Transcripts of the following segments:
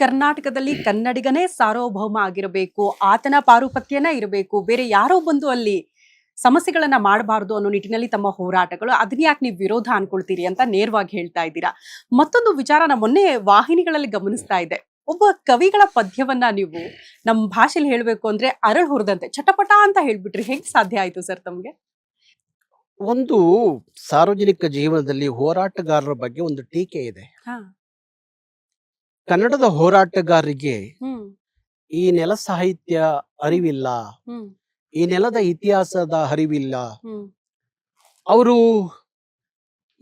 ಕರ್ನಾಟಕದಲ್ಲಿ ಕನ್ನಡಿಗನೇ ಸಾರ್ವಭೌಮ ಆಗಿರಬೇಕು ಆತನ ಪಾರುಪತ್ಯನ ಇರಬೇಕು ಬೇರೆ ಯಾರೋ ಬಂದು ಅಲ್ಲಿ ಸಮಸ್ಯೆಗಳನ್ನ ಮಾಡಬಾರ್ದು ಅನ್ನೋ ನಿಟ್ಟಿನಲ್ಲಿ ತಮ್ಮ ಹೋರಾಟಗಳು. ಅದನ್ನ ಯಾಕೆ ನೀವು ವಿರೋಧ ಅನ್ಕೊಳ್ತೀರಿ ಅಂತ ನೇರವಾಗಿ ಹೇಳ್ತಾ ಇದ್ದೀರಾ. ಮತ್ತೊಂದು ವಿಚಾರ ನಾ ಮೊನ್ನೆ ವಾಹಿನಿಗಳಲ್ಲಿ ಗಮನಿಸ್ತಾ ಇದ್ದೆ ಒಬ್ಬ ಕವಿಗಳ ಪದ್ಯವನ್ನ ನೀವು ನಮ್ಮ ಭಾಷೆಲಿ ಹೇಳ್ಬೇಕು ಅಂದ್ರೆ ಅರಳು ಹುರಿದಂತೆ ಚಟಪಟ ಅಂತ ಹೇಳ್ಬಿಟ್ರಿ. ಹೆಂಗ್ ಸಾಧ್ಯ ಆಯ್ತು ಸರ್ ತಮ್ಗೆ? ಒಂದು ಸಾರ್ವಜನಿಕ ಜೀವನದಲ್ಲಿ ಹೋರಾಟಗಾರರ ಬಗ್ಗೆ ಒಂದು ಟೀಕೆ ಇದೆ. ಹಾ. ಕನ್ನಡದ ಹೋರಾಟಗಾರರಿಗೆ ಈ ನೆಲ ಸಾಹಿತ್ಯ ಅರಿವಿಲ್ಲ. ಈ ನೆಲದ ಇತಿಹಾಸದ ಅರಿವಿಲ್ಲ. ಅವರು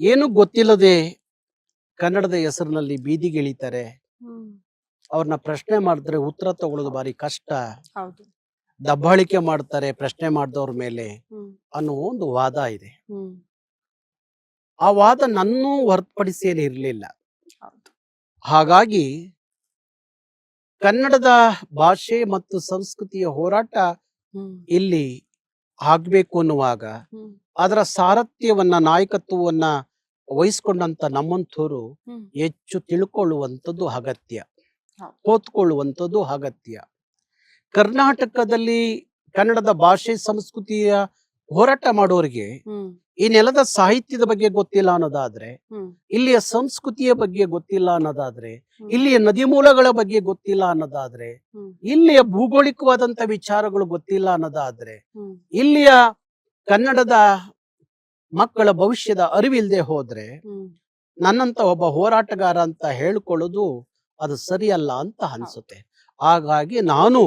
ಏನು ಗೊತ್ತಿಲ್ಲದೆ ಕನ್ನಡದ ಹೆಸರಿನಲ್ಲಿ ಬೀದಿಗಿಳಿತಾರೆ. ಅವ್ರನ್ನ ಪ್ರಶ್ನೆ ಮಾಡಿದ್ರೆ ಉತ್ತರ ತಗೊಳ್ಳೋದು ಬಾರಿ ಕಷ್ಟ. ದಬ್ಬಾಳಿಕೆ ಮಾಡ್ತಾರೆ ಪ್ರಶ್ನೆ ಮಾಡಿದವ್ರ ಮೇಲೆ ಅನ್ನೋ ಒಂದು ವಾದ ಇದೆ. ಆ ವಾದ ನನ್ನೂ ಹೊರತುಪಡಿಸಿ ಏನು ಇರಲಿಲ್ಲ ಹೌದು ಹಾಗಾಗಿ ಕನ್ನಡದ ಭಾಷೆ ಮತ್ತು ಸಂಸ್ಕೃತಿಯ ಹೋರಾಟ ಇಲ್ಲಿ ಆಗ್ಬೇಕು ಅನ್ನುವಾಗ ಅದರ ಸಾರಥ್ಯವನ್ನ ನಾಯಕತ್ವವನ್ನ ವಹಿಸ್ಕೊಂಡಂತ ನಮ್ಮಂಥವ್ರು ಹೆಚ್ಚು ತಿಳ್ಕೊಳ್ಳುವಂಥದ್ದು ಅಗತ್ಯ ಕೋತ್ಕೊಳ್ಳುವಂಥದ್ದು ಓದ್ಕೊಳ್ಳುವಂಥದ್ದು ಅಗತ್ಯ. ಕರ್ನಾಟಕದಲ್ಲಿ ಕನ್ನಡದ ಭಾಷೆ ಸಂಸ್ಕೃತಿಯ ಹೋರಾಟ ಮಾಡೋರಿಗೆ ಈ ನೆಲದ ಸಾಹಿತ್ಯದ ಬಗ್ಗೆ ಗೊತ್ತಿಲ್ಲ ಅನ್ನೋದಾದ್ರೆ ಇಲ್ಲಿಯ ಸಂಸ್ಕೃತಿಯ ಬಗ್ಗೆ ಗೊತ್ತಿಲ್ಲ ಅನ್ನೋದಾದ್ರೆ ಇಲ್ಲಿಯ ನದಿ ಮೂಲಗಳ ಬಗ್ಗೆ ಗೊತ್ತಿಲ್ಲ ಅನ್ನೋದಾದ್ರೆ ಇಲ್ಲಿಯ ಭೂಗೋಳಿಕವಾದಂತ ವಿಚಾರಗಳು ಗೊತ್ತಿಲ್ಲ ಅನ್ನೋದಾದ್ರೆ ಇಲ್ಲಿಯ ಕನ್ನಡದ ಮಕ್ಕಳ ಭವಿಷ್ಯದ ಅರಿವಿಲ್ದೆ ಹೋದ್ರೆ ನನ್ನಂತ ಒಬ್ಬ ಹೋರಾಟಗಾರ ಅಂತ ಹೇಳ್ಕೊಳ್ಳೋದು ಅದು ಸರಿಯಲ್ಲ ಅಂತ ಅನ್ಸುತ್ತೆ. ಹಾಗಾಗಿ ನಾನು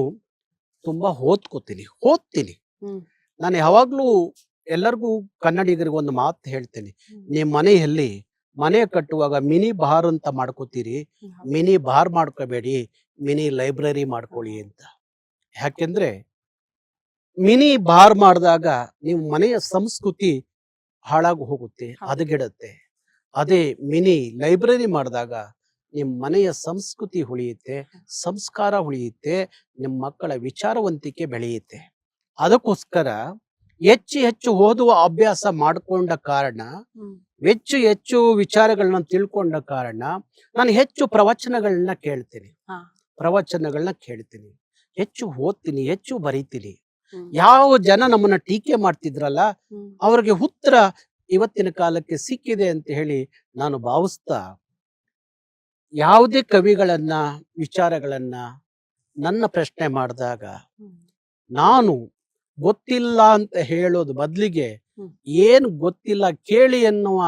ತುಂಬಾ ಓದ್ಕೋತೀನಿ ಓದ್ತೀನಿ ಹ್ಮ್. ನಾನು ಯಾವಾಗ್ಲೂ ಎಲ್ಲರಿಗೂ ಕನ್ನಡಿಗರಿಗೆ ಒಂದು ಮಾತು ಹೇಳ್ತೇನೆ. ನಿಮ್ಮ ಮನೆಯಲ್ಲಿ ಮನೆ ಕಟ್ಟುವಾಗ ಮಿನಿ ಬಾರ್ ಅಂತ ಮಾಡ್ಕೋತೀರಿ. ಮಿನಿ ಬಾರ್ ಮಾಡ್ಕೋಬೇಡಿ. ಮಿನಿ ಲೈಬ್ರರಿ ಮಾಡ್ಕೊಳ್ಳಿ ಅಂತ. ಯಾಕೆಂದ್ರೆ ಮಿನಿ ಬಾರ್ ಮಾಡಿದಾಗ ನೀವು ಮನೆಯ ಸಂಸ್ಕೃತಿ ಹಾಳಾಗಿ ಹೋಗುತ್ತೆ ಹದಗೆಡತ್ತೆ ಹದಗೆಡುತ್ತೆ. ಅದೇ ಮಿನಿ ಲೈಬ್ರರಿ ಮಾಡಿದಾಗ ನಿಮ್ಮ ಮನೆಯ ಸಂಸ್ಕೃತಿ ಉಳಿಯುತ್ತೆ ಸಂಸ್ಕಾರ ಉಳಿಯುತ್ತೆ ನಿಮ್ಮ ಮಕ್ಕಳ ವಿಚಾರವಂತಿಕೆ ಬೆಳೆಯುತ್ತೆ. ಅದಕ್ಕೋಸ್ಕರ ಹೆಚ್ಚು ಹೆಚ್ಚು ಓದುವ ಅಭ್ಯಾಸ ಮಾಡಿಕೊಂಡ ಕಾರಣ ಹೆಚ್ಚು ಹೆಚ್ಚು ವಿಚಾರಗಳನ್ನ ತಿಳ್ಕೊಂಡ ಕಾರಣ ನಾನು ಹೆಚ್ಚು ಪ್ರವಚನಗಳನ್ನ ಕೇಳ್ತೀನಿ. ಪ್ರವಚನಗಳನ್ನ ಕೇಳ್ತೀನಿ. ಹೆಚ್ಚು ಓದ್ತೀನಿ ಹೆಚ್ಚು ಬರೀತೀನಿ. ಯಾವ ಜನ ನಮ್ಮನ್ನ ಟೀಕೆ ಮಾಡ್ತಿದ್ರಲ್ಲ ಅವ್ರಿಗೆ ಉತ್ತರ ಇವತ್ತಿನ ಕಾಲಕ್ಕೆ ಸಿಕ್ಕಿದೆ ಅಂತ ಹೇಳಿ ನಾನು ಭಾವಿಸ್ತಾ ಯಾವುದೇ ಕವಿಗಳನ್ನ ವಿಚಾರಗಳನ್ನ ನನ್ನ ಪ್ರಶ್ನೆ ಮಾಡಿದಾಗ ನಾನು ಗೊತ್ತಿಲ್ಲ ಅಂತ ಹೇಳೋದು ಬದಲಿಗೆ. ಏನು ಗೊತ್ತಿಲ್ಲ ಕೇಳಿ ಎನ್ನುವ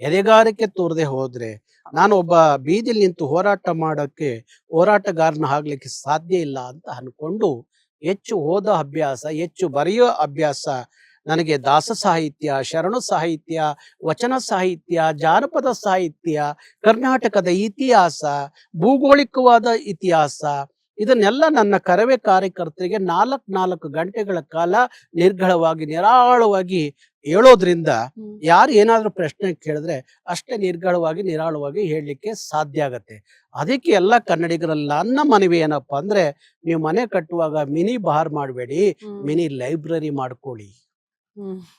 ಎದೆಗಾರಿಕೆ ತೋರದೆ ಹೋದ್ರೆ ನಾನು ಒಬ್ಬ ಬೀದಿಲಿ ನಿಂತು ಹೋರಾಟ ಮಾಡೋಕ್ಕೆ ಹೋರಾಟಗಾರನ ಆಗ್ಲಿಕ್ಕೆ ಸಾಧ್ಯ ಇಲ್ಲ ಅಂತ ಅನ್ಕೊಂಡು ಹೆಚ್ಚು ಓದೋ ಅಭ್ಯಾಸ ಹೆಚ್ಚು ಬರೆಯೋ ಅಭ್ಯಾಸ ನನಗೆ ದಾಸ ಸಾಹಿತ್ಯ ಶರಣ ಸಾಹಿತ್ಯ ವಚನ ಸಾಹಿತ್ಯ ಜಾನಪದ ಸಾಹಿತ್ಯ ಕರ್ನಾಟಕದ ಇತಿಹಾಸ ಭೂಗೋಳಿಕವಾದ ಇತಿಹಾಸ ಇದನ್ನೆಲ್ಲ ನನ್ನ ಕರವೇ ಕಾರ್ಯಕರ್ತರಿಗೆ ನಾಲ್ಕು ನಾಲ್ಕು ಗಂಟೆಗಳ ಕಾಲ ನಿರ್ಗಳವಾಗಿ ನಿರಾಳವಾಗಿ ಹೇಳೋದ್ರಿಂದ ಯಾರು ಏನಾದ್ರೂ ಪ್ರಶ್ನೆ ಕೇಳಿದ್ರೆ ಅಷ್ಟೇ ನಿರ್ಗಳವಾಗಿ ನಿರಾಳವಾಗಿ ಹೇಳಲಿಕ್ಕೆ ಸಾಧ್ಯ ಆಗತ್ತೆ. ಅದಕ್ಕೆ ಎಲ್ಲ ಕನ್ನಡಿಗರಲ್ಲ ನನ್ನ ಮನವಿ ಏನಪ್ಪಾ ಅಂದ್ರೆ ನೀವು ಮನೆ ಕಟ್ಟುವಾಗ ಮಿನಿ ಬಾರ್ ಮಾಡಬೇಡಿ ಮಿನಿ ಲೈಬ್ರರಿ ಮಾಡ್ಕೊಳ್ಳಿ.